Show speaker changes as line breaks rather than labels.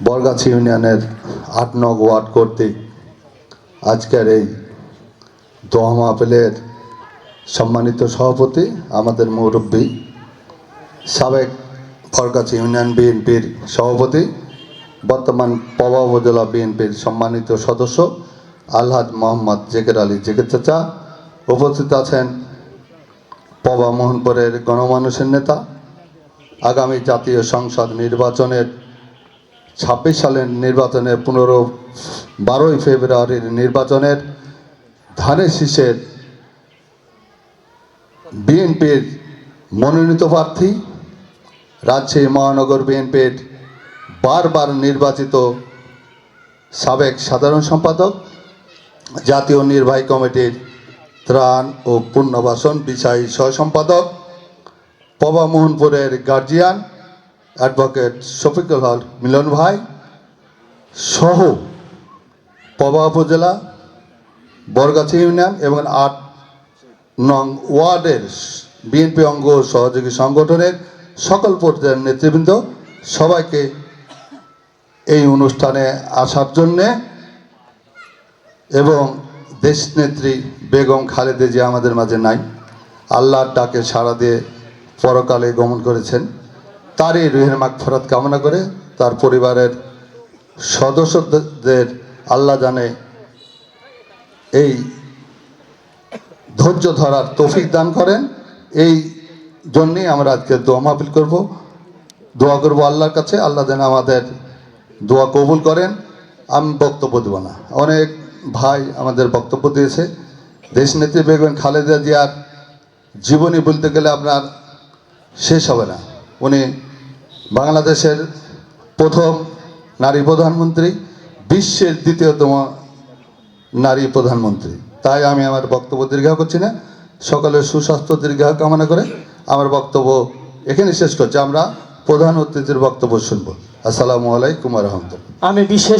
বরগাছি ইউনিয়নের আট নগ ওয়ার্ড কর্তৃক আজকের এই দোয়া মাহফিলের সম্মানিত সভাপতি আমাদের মুরব্বী সাবেক বরগাছি ইউনিয়ন বিএনপির সভাপতি, বর্তমান পবা উপজেলা বিএনপির সম্মানিত সদস্য আলহাজ মোহাম্মদ জেকের আলী জেকের চাচা। উপস্থিত আছেন পবা মোহনপুরের গণমানুষের নেতা আগামী জাতীয় সংসদ নির্বাচনের ছাব্বিশ সালের নির্বাচনের পনেরো, বারোই ফেব্রুয়ারির নির্বাচনের ধানের শীষের বিএনপির মনোনীত প্রার্থী রাজশাহী মহানগর বিএনপির বারবার নির্বাচিত সাবেক সাধারণ সম্পাদক, জাতীয় নির্বাহী কমিটির ত্রাণ ও পুনর্বাসন বিষয় সহ সম্পাদক পবা মোহনপুরের গার্জিয়ান অ্যাডভোকেট শফিকুল হক মিলন ভাই সহ পবা উপজেলা, বরগাছি ইউনিয়ন এবং আট নং ওয়ার্ডের বিএনপি অঙ্গ সহযোগী সংগঠনের সকল পর্যায়ের নেতৃবৃন্দ সবাইকে এই অনুষ্ঠানে আসার জন্যে এবং দেশনেত্রী বেগম খালেদে যে আমাদের মাঝে নাই। আল্লাহর ডাকে সাড়া দিয়ে পরকালে গমন করেছেন। তারই রুহের মাগফরাত কামনা করে তার পরিবারের সদস্যদের আল্লাহ জানে এই ধৈর্য ধরার তৌফিক দান করেন। এই জন্যেই আমরা আজকে দোয়া মাহফিল করব। দোয়া করব আল্লাহর কাছে। আল্লাহ যেন আমাদের দোয়া কবুল করেন। আমি বক্তব্য দেবো না। অনেক ভাই আমাদের বক্তব্য দিয়েছে। দেশ দেশনেত্রী বেগম খালেদা জিয়ার জীবনী বলতে গেলে আপনার শেষ হবে না। উনি বাংলাদেশের প্রথম নারী প্রধানমন্ত্রী, বিশ্বের দ্বিতীয়তম নারী প্রধানমন্ত্রী। তাই আমি আমার বক্তব্য দীর্ঘাও করছি না। সকলের সুস্বাস্থ্য দীর্ঘাহ কামনা করে আমার বক্তব্য এখানে শেষ করছি। আমরা প্রধান অতিথির বক্তব্য শুনব। আসসালামু আলাইকুম রহমতুল্লাহ।
আমি বিশেষ